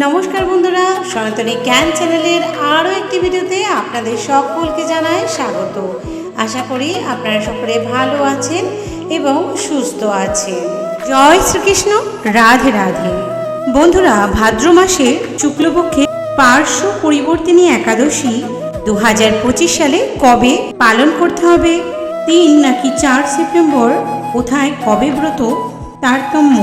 নমস্কার বন্ধুরা, সনাতনী জ্ঞান চ্যানেলের আরও একটি ভিডিওতে আপনাদের সকলকে জানায় স্বাগত। আশা করি আপনারা সকলে ভালো আছেন এবং সুস্থ আছেন। জয় শ্রীকৃষ্ণ, রাধে রাধে। বন্ধুরা, ভাদ্র মাসের শুক্লপক্ষে পার্শ্ব পরিবর্তিনী একাদশী দু হাজার পঁচিশ সালে কবে পালন করতে হবে? তিন নাকি চার সেপ্টেম্বর? কোথায় কবে ব্রত? তারতম্য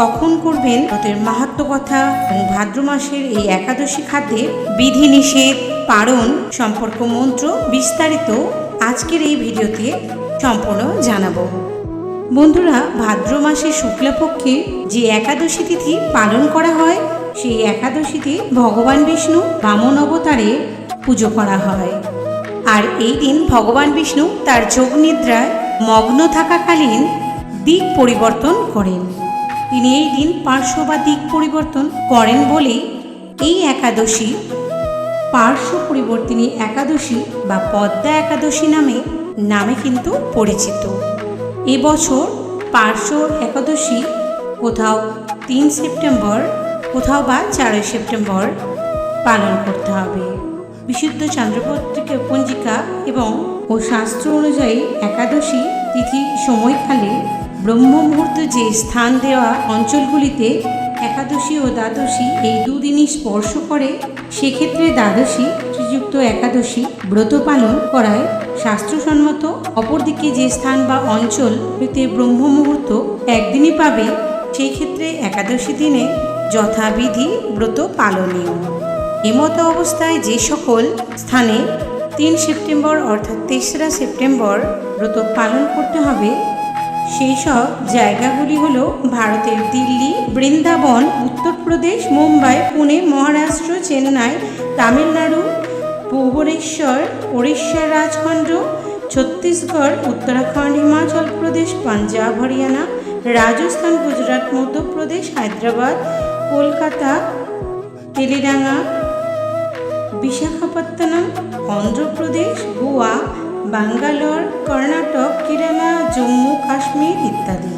কখন করবেন ব্রতের মাহাত্ম কথা এবং ভাদ্র মাসের এই একাদশী খাদ্যের বিধি নিষেধ পারণ সম্পর্ক মন্ত্র বিস্তারিত আজকের এই ভিডিওতে সম্পূর্ণ জানাব। বন্ধুরা, ভাদ্র মাসের শুক্লপক্ষে যে একাদশী তিথি পালন করা হয়, সেই একাদশীতে ভগবান বিষ্ণু বামন অবতারে পুজো করা হয়। আর এই দিন ভগবান বিষ্ণু তার যোগ নিদ্রায় মগ্ন থাকাকালীন দিক পরিবর্তন করেন। তিনি এই দিন পার্শ্ব বা দিক পরিবর্তন করেন বলেই এই একাদশী, পার্শ্ব পরিবর্তিনী একাদশী বা পদ্মা একাদশী নামে নামে কিন্তু পরিচিত। এবছর পার্শ্ব একাদশী কোথাও তিন সেপ্টেম্বর, কোথাও বা চারই সেপ্টেম্বর পালন করতে হবে। বিশুদ্ধ চন্দ্রপত্রিকা পঞ্জিকা এবং ও শাস্ত্র অনুযায়ী একাদশী তিথি সময়কালে ব্রহ্ম মুহূর্ত যে স্থান দেওয়া অঞ্চলগুলিতে একাদশী ও দ্বাদশী এই দুদিনই স্পর্শ করে, সেক্ষেত্রে দ্বাদশী শ্রীযুক্ত একাদশী ব্রত পালন করায় শাস্ত্রসম্মত। অপরদিকে যে স্থান বা অঞ্চল হইতে ব্রহ্ম মুহূর্ত একদিনই পাবে সেই ক্ষেত্রে একাদশী দিনে যথাবিধি ব্রত পালনীয়। এমত অবস্থায় যে সকল স্থানে তিন সেপ্টেম্বর অর্থাৎ তেসরা সেপ্টেম্বর ব্রত পালন করতে হবে সেই সব জায়গাগুলি হলো ভারতের দিল্লি, বৃন্দাবন, উত্তরপ্রদেশ, মুম্বাই, পুনে, মহারাষ্ট্র, চেন্নাই, তামিলনাড়ু ভুবনেশ্বর ওড়িশার রাজখণ্ড, ছত্তিশগড়, উত্তরাখণ্ড, হিমাচল প্রদেশ, পাঞ্জাব, হরিয়ানা, রাজস্থান, গুজরাট, মধ্যপ্রদেশ, হায়দ্রাবাদ, কলকাতা, তেলেঙ্গানা, বিশাখাপত্তনম, অন্ধ্রপ্রদেশ, গোয়া বাঙ্গালোর, কর্ণাটক, কেরালা, জম্মু, কাশ্মীর ইত্যাদি।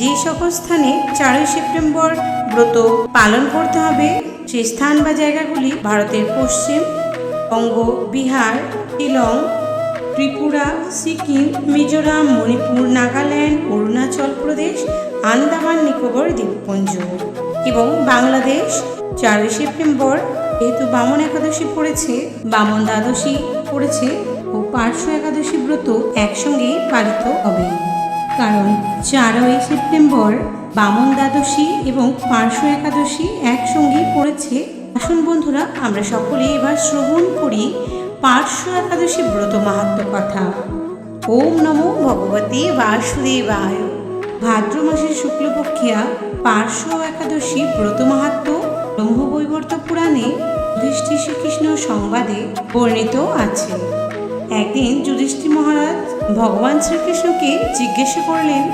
যে সকল স্থানে চারই সেপ্টেম্বর ব্রত পালন করতে হবে সেই স্থান বা জায়গাগুলি ভারতের পশ্চিম, বঙ্গ, বিহার, শিলং, ত্রিপুরা, সিকিম, মিজোরাম, মণিপুর, নাগাল্যান্ড, অরুণাচল প্রদেশ, আন্দামান, নিকোবর, দ্বীপপুঞ্জ এবং বাংলাদেশ। চারই সেপ্টেম্বর যেহেতু বামন একাদশী পড়েছে, বামন দ্বাদশী পড়েছে ও পার্শ্ব একাদশী ব্রত একসঙ্গেই পালিত হবে। কারণ চারই সেপ্টেম্বর বামন দ্বাদশী এবং পার্শ্ব একাদশী একসঙ্গেই পড়েছে। আসুন বন্ধুরা, আমরা সকলে এবার শ্রবণ করি পার্শ্ব একাদশী ব্রত মাহাত্ম কথা। ওম নমো ভগবতে বাসুদেবায়। ভাদ্র মাসের শুক্লপক্ষিয়া পার্শ্ব একাদশী ব্রত মাহাত্ম ব্রহ্মবৈবর্ত পুরাণে যুধিষ্ঠির শ্রীকৃষ্ণ সংবাদে বর্ণিত আছে। একদিন যুধিষ্ঠির মহারাজ ভগবান শ্রীকৃষ্ণকে জিজ্ঞাসা করলেন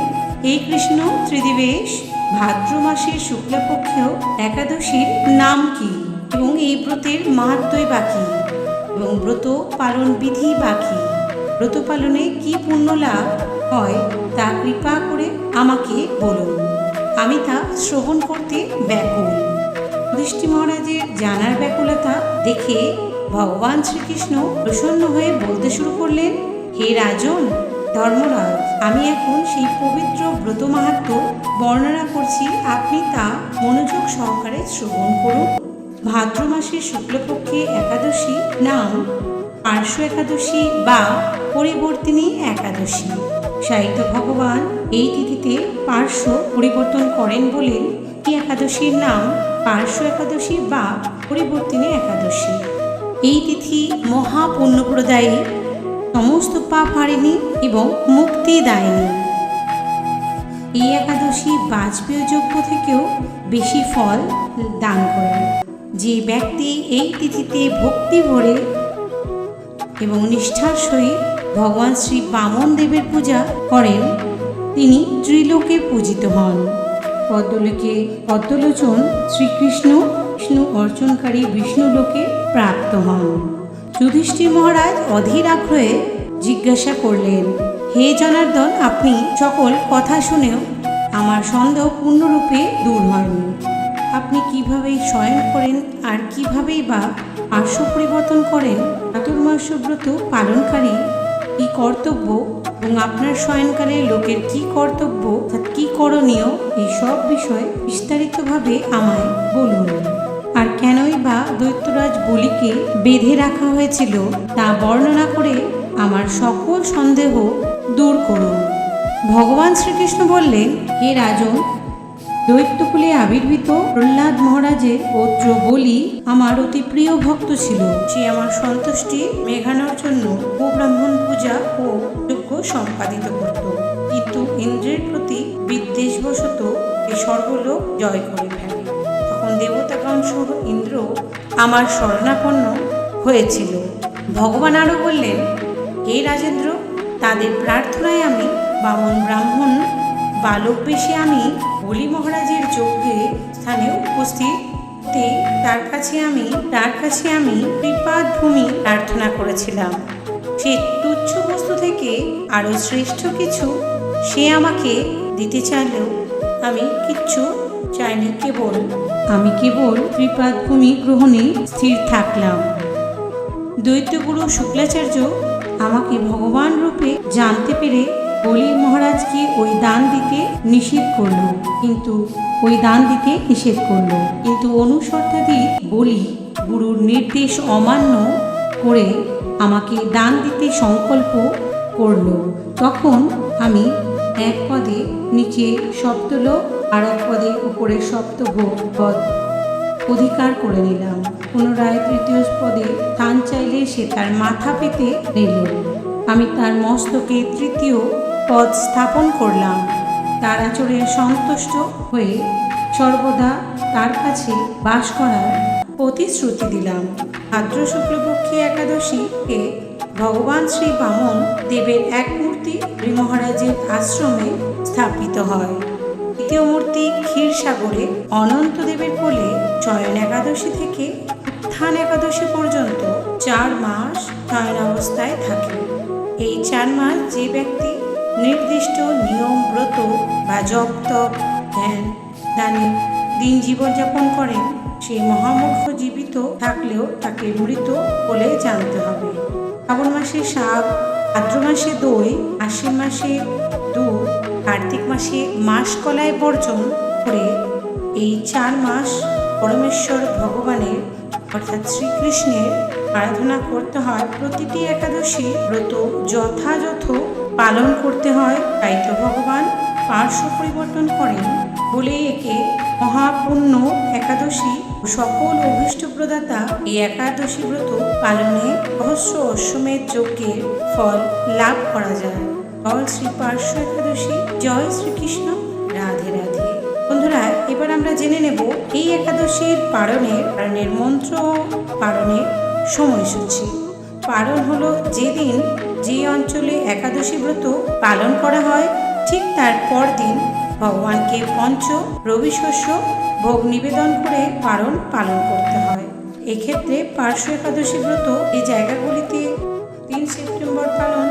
এই কৃষ্ণ, ত্রিদিবেশ, ভাদ্র মাসের শুক্লপক্ষেও একাদশীর নাম কি? এবং এই ব্রতের মাহাত্মই বাকি এবং ব্রত পালন বিধি বাকি ব্রত পালনে কি পুণ্য লাভ হয়, তা কৃপা করে আমাকে বলুন। আমি তা শ্রবণ করতে ব্যাকুল। দৃষ্টি মহারাজের জানার ব্যাকুলতা দেখে ভগবান শ্রীকৃষ্ণ প্রসন্ন হয়ে বলতে শুরু করলেন, হে রাজন, ধর্মরাজ, আমি এখন সেই পবিত্র ব্রত মাহাত্ম বর্ণনা করছি। আপনি তা মনোযোগ সহকারে শ্রবণ করুন। ভাদ্র মাসের শুক্লপক্ষে একাদশী নাম পার্শ্ব একাদশী বা পরিবর্তিনী একাদশী। সাহিত্য ভগবান এই তিথিতে পার্শ্ব পরিবর্তন করেন বলেন এই একাদশীর নাম পার্শ্ব একাদশী বা পরিবর্তিনী একাদশী? এই তিথি মহাপুণ্যপ্রদায়ী, সমস্ত পাপ হারেনি এবং মুক্তিদায়িনী এই একাদশী বাজপেয় যজ্ঞ থেকেও বেশি ফল দান করে। যে ব্যক্তি এই তিথিতে ভক্তি ভরে এবং নিষ্ঠার সহিত ভগবান শ্রী বামন দেবের পূজা করেন, তিনি ত্রিলোকে পূজিত হন। পদ্মলোকে পদ্মলোচন শ্রীকৃষ্ণ বিষ্ণু অর্চনকারী বিষ্ণুলোকে প্রাপ্ত হন। যুধিষ্ঠির মহারাজ অধীর আগ্রহে জিজ্ঞাসা করলেন, হে জনার্দন, আপনি সকল কথা শুনেও আমার সন্দেহ পূর্ণরূপে দূর হয়নি আপনি কীভাবে শয়ন করেন আর কিভাবেই বা পার্শ্ব পরিবর্তন করেন? চাতুর্মাস্য ব্রত পালনকারী কি কর্তব্য এবং আপনার শয়নকালে লোকের কি কর্তব্য অর্থাৎ কি করণীয়? এই সব বিষয়ে বিস্তারিতভাবে আমায় বলুন। আর কেনই বা দৈত্যরাজ বলিকে বেঁধে রাখা হয়েছিল তা বর্ণনা করে আমার সকল সন্দেহ দূর করুন। ভগবান শ্রীকৃষ্ণ বললেন, হে রাজন, দৈত্যকুলে আবির্ভূত প্রহ্লাদ মহারাজের পৌত্র বলি আমার অতি প্রিয় ভক্ত ছিল। সে আমার সন্তুষ্টি মেঘানোর জন্য ব্রাহ্মণ পূজা ও যজ্ঞ সম্পাদিত করত। কিন্তু ইন্দ্রের প্রতি বিদ্বেষবশত এ সর্বলোক জয় করে ফেলে। দেবতাগণ সহ ইন্দ্র আমার শরণাপন্ন হয়েছিল। ভগবান আরও বললেন, হে রাজেন্দ্র, তাদের প্রার্থনায় আমি বামন ব্রাহ্মণ বালক বেশে আমি বলি মহারাজের যজ্ঞে স্থানে উপস্থিত তে তার কাছে আমি, তার কাছে আমি কৃপাদ ভূমি প্রার্থনা করেছিলাম। সে তুচ্ছ বস্তু থেকে আরও শ্রেষ্ঠ কিছু সে আমাকে দিতে চাইলেও আমি কিচ্ছু চাইনি কেবল, আমি কেবল কৃপাদ ভূমি গ্রহণে স্থির থাকলাম। দৈত্যগুরু শুক্লাচার্য আমাকে ভগবান রূপে জানতে পেরে বলি, মহারাজকে ওই দান দিতে নিষেধ করল। কিন্তু ওই দান দিতে নিষেধ করল। কিন্তু অনুসর্তাদি বলি, গুরুর নির্দেশ অমান্য করে আমাকে দান দিতে সংকল্প করল। তখন আমি এক পদে নিচে সপ্তলোক আর এক পদে উপরে সপ্তভোগ পদ অধিকার করে নিলাম। পুনরায় তৃতীয় পদে স্থান চাইলে সে তার মাথা পেতে নিল। আমি তার মস্তকে তৃতীয় পদ স্থাপন করলাম। তার আচরে সন্তুষ্ট হয়ে সর্বদা তার কাছে বাস করার প্রতিশ্রুতি দিলাম। ভাদ্র শুক্লপক্ষী একাদশীকে ভগবান শ্রী বামন দেবের এক মূর্তি মহারাজের আশ্রমে স্থাপিত হয়। দ্বিতীয় মূর্তি ক্ষীরসাগরে অনন্তদেবের কোলে চয়ন একাদশী থেকে উত্থান একাদশী পর্যন্ত চার মাস অবস্থায় থাকে। এই চার মাস যে ব্যক্তি নির্দিষ্ট নিয়ম, ব্রত বা জপ, তপ, ধ্যান, দানে দিন জীবনযাপন করেন, সেই মহামূর্খ জীবিত থাকলেও তাকে মৃত বলে জানতে হবে। শ্রাবণ মাসে শাক ভাদ্র মাসে দই, আশ্বিন মাসে দুধ কার্তিক মাসে মাস কলায় বর্জন করে এই চার মাস পরমেশ্বর ভগবানের, অর্থাৎ শ্রীকৃষ্ণের আরাধনা করতে হয়। প্রতিটি একাদশী ব্রত যথাযথ পালন করতে হয়। তাই তো ভগবান পার্শ্ব পরিবর্তন করেন বলে একে মহাপুণ্য একাদশী সকল অভীষ্ট প্রদাতা এই একাদশী ব্রত পালনে রহস্য অশ্বমেধ যজ্ঞের ফল লাভ করা যায়। জয় শ্রী পার্শ্ব একাদশী। জয় শ্রীকৃষ্ণ। রাধে রাধে। বন্ধুরা, এবার আমরা জেনে নেব এই একাদশীর পালনের পালনের মন্ত্র পালনের সময়সূচি। পালন হলো যেদিন যে অঞ্চলে একাদশী ব্রত পালন করা হয়, ঠিক তার পরদিন ভগবানকে পঞ্চ, রবি শস্য, ভোগ নিবেদন করে পালন পালন করতে হয়। এক্ষেত্রে পার্শ্ব একাদশী ব্রত এই জায়গাগুলিতে তিন সেপ্টেম্বর পালন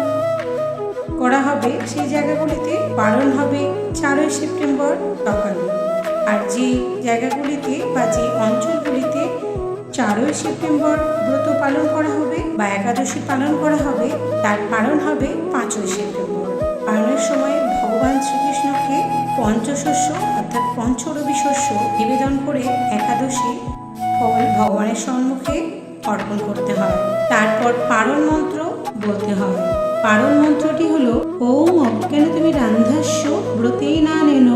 করা হবে সেই জায়গাগুলিতে পালন হবে চারই সেপ্টেম্বর সকালে। আর যে জায়গাগুলিতে বা যে অঞ্চলগুলিতে চারই সেপ্টেম্বর ব্রত পালন করা হবে বা একাদশী পালন করা হবে, তার পালন হবে পাঁচই সেপ্টেম্বর। পালনের সময় ভগবান শ্রীকৃষ্ণকে পঞ্চশস্য অর্থাৎ পঞ্চরবি শস্য নিবেদন করে একাদশী ফল ভগবানের সম্মুখে অর্পণ করতে হয়। তারপর পারণ মন্ত্র বলতে হয়। পারণ মন্ত্রটি হলো, ওম তুমি রান্ধাস্য ব্রতেই না নেন,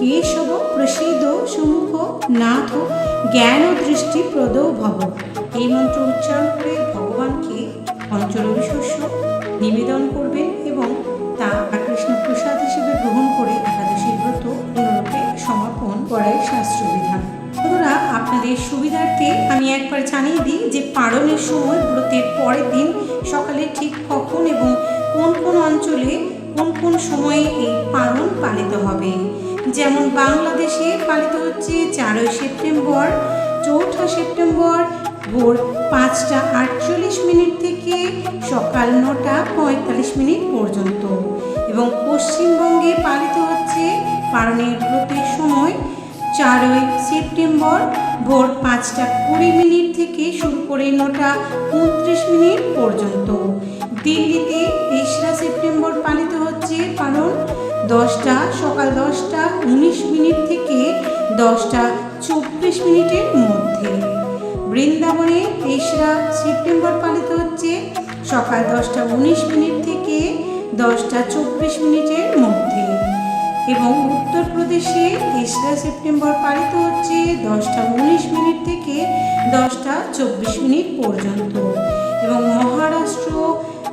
কেশব প্রসিদ সুমুখ নাথ, জ্ঞান ও দৃষ্টি প্রদ ভব। এই মন্ত্র উচ্চারণ করে ভগবানকে পঞ্চরবি শস্য নিবেদন করবেন এবং তা কৃষ্ণ প্রসাদ হিসেবে গ্রহণ করে একাদশীর ব্রত পুনরূপে সমাপন করাই শাস্ত্রবিধান আপনাদের সুবিধার্থে আমি একবার জানিয়ে দিই যে পালনের সময় ব্রতের পরের দিন সকালে ঠিক কখন এবং কোন কোন অঞ্চলে কোন কোন সময়ে এই পালন পালিত হবে। যেমন বাংলাদেশে পালিত হচ্ছে চারই সেপ্টেম্বর, চৌঠা সেপ্টেম্বর, ভোর পাঁচটা আটচল্লিশ মিনিট থেকে সকাল নটা পঁয়তাল্লিশ মিনিট পর্যন্ত। এবং পশ্চিমবঙ্গে পালিত হচ্ছে পালনের ব্রতের সময় চারই সেপ্টেম্বর ভোর পাঁচটা কুড়ি মিনিট থেকে শুরু করে নটা উনত্রিশ মিনিট পর্যন্ত। দিল্লিতে তেসরা সেপ্টেম্বর পালিত হচ্ছে, কারণ দশটা, সকাল দশটা, উনিশ মিনিট থেকে দশটা চব্বিশ মিনিটের মধ্যে। বৃন্দাবনে তেসরা সেপ্টেম্বর পালিত হচ্ছে, সকাল দশটা উনিশ মিনিট থেকে দশটা চব্বিশ মিনিটের মধ্যে। এবং উত্তরপ্রদেশে তেসরা সেপ্টেম্বর পালিত হচ্ছে দশটা উনিশ মিনিট থেকে দশটা চব্বিশ মিনিট পর্যন্ত। এবং মহারাষ্ট্র,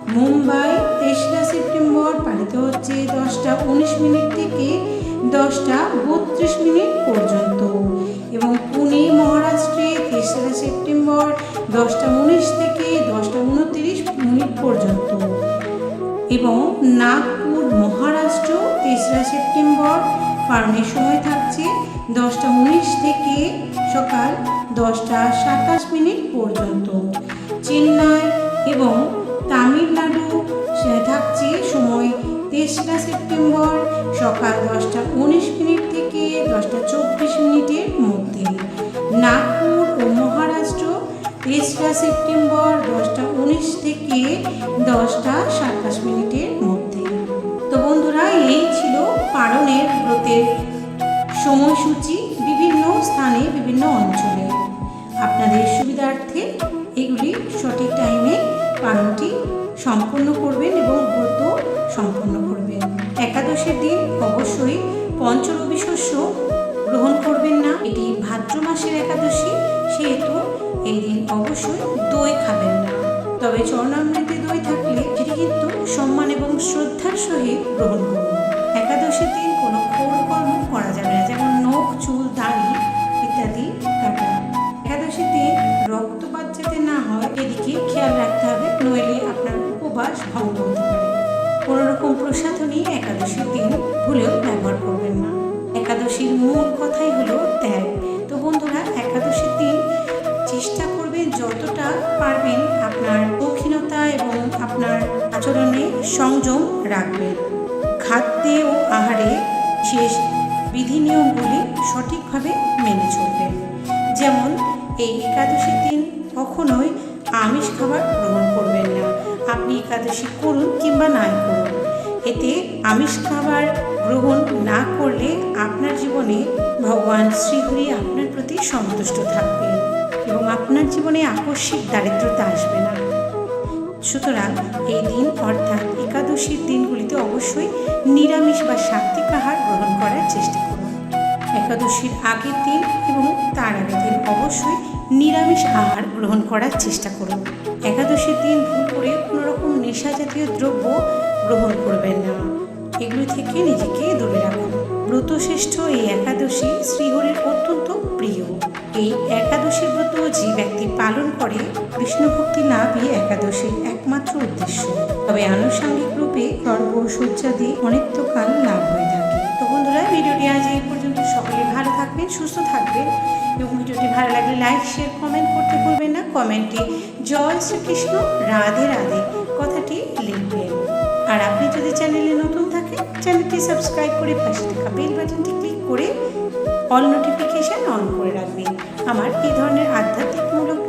মুম্বাই তেসরা সেপ্টেম্বর পালিত হচ্ছে দশটা উনিশ মিনিট থেকে দশটা বত্রিশ মিনিট পর্যন্ত। এবং পুনে, মহারাষ্ট্রে তেসরা সেপ্টেম্বর দশটা উনিশ থেকে দশটা উনত্রিশ মিনিট পর্যন্ত। এবং নাগপুর মহারাষ্ট্র, তেসরা সেপ্টেম্বর পালনের সময় থাকছে দশটা উনিশ থেকে সকাল দশটা সাতাশ মিনিট পর্যন্ত। চেন্নাই এবং তামিলনাড়ু থাকছে সময় তেসরা সেপ্টেম্বর সকাল দশটা উনিশ মিনিট থেকে দশটা চব্বিশ মিনিটের মধ্যে। নাগপুর ও মহারাষ্ট্র তেসরা সেপ্টেম্বর দশটা উনিশ থেকে দশটা সাতাশ মিনিটের পালনের ব্রতের সময়সূচি বিভিন্ন স্থানে, বিভিন্ন অঞ্চলে। আপনাদের সুবিধার্থে এগুলি সঠিক টাইমে পালনটি সম্পূর্ণ করবেন এবং ব্রত সম্পূর্ণ করবেন। একাদশের দিন অবশ্যই পঞ্চরবি শস্য গ্রহণ করবেন না। এটি ভাদ্র মাসের একাদশী, সেহেতু এই দিন অবশ্যই দই খাবেন না। তবে চরণামৃতে দই থাকলে সেটি কিন্তু সম্মান এবং শ্রদ্ধার সহিত গ্রহণ করুন। একাদশীর দিন কোনো কর্ম করা যাবে না। যেমন নখ, চুল, দাড়ি ইত্যাদি কাটা একাদশীর দিন রক্তপাত যাতে না হয়, এদিকে খেয়াল রাখতে হবে, নইলে আপনার উপবাস ভঙ্গ হতে পারে। কোনো রকম প্রসাধনী একাদশীর দিন ভুলেও ব্যবহার করবেন না। একাদশীর মূল কথাই হলো ত্যাগ। তো বন্ধুরা একাদশীর দিন চেষ্টা করবেন যতটা পারবেন আপনার দক্ষিণতা এবং আপনার আচরণে সংযম রাখবেন। খাদ্যে ও আহারে শেষ বিধি নিয়মগুলি সঠিকভাবে মেনে চলবেন যেমন, এই একাদশীর দিন কখনোই আমিষ খাবার গ্রহণ করবেন না। আপনি একাদশী করুন কিংবা নাই করুন। এতে আমিষ খাবার গ্রহণ না করলে আপনার জীবনে ভগবান শ্রীহরি আপনার প্রতি সন্তুষ্ট থাকবেন এবং আপনার জীবনে আকস্মিক দারিদ্রতা আসবে না। সুতরাং এই দিন অর্থাৎ একাদশীর দিনগুলিতে অবশ্যই নিরামিষ বা সাত্বিক আহার গ্রহণ করার চেষ্টা করুন। একাদশীর আগের দিন এবং তার আগের দিন অবশ্যই নিরামিষ আহার গ্রহণ করার চেষ্টা করুন। একাদশীর দিন ভুল করে কোনো রকম নেশা জাতীয় দ্রব্য গ্রহণ করবেন না। এগুলো থেকে নিজেকে দূরে রাখুন। ব্রতশ্রেষ্ঠ এই একাদশী শ্রীহরির অত্যন্ত প্রিয়। এই একাদশী ব্রত যে ব্যক্তি পালন করে কৃষ্ণ ভক্তি লাভই একাদশীর একমাত্র উদ্দেশ্য। তবে আনুষঙ্গিক রূপে সর্ব শয্যাদি অনিত্যকাল লাভ হয়ে থাকে। তো বন্ধুরা, ভিডিওটি আজ এই পর্যন্ত। সকলে ভালো থাকবেন, সুস্থ থাকবেন এবং ভিডিওটি ভালো লাগলে লাইক, শেয়ার, কমেন্ট করতে ভুলবেন না। কমেন্টে জয় শ্রীকৃষ্ণ, রাধে রাধে কথাটি লিখবেন। আর আপনি যদি চ্যানেলে নতুন থাকেন, চ্যানেলটি সাবস্ক্রাইব করে পাশে থাকা বেল বাটনটি ক্লিক করে অল নোটিফিকেশান অন করে রাখবেন। আমার এই ধরনের আধ্যাত্মিকমূলক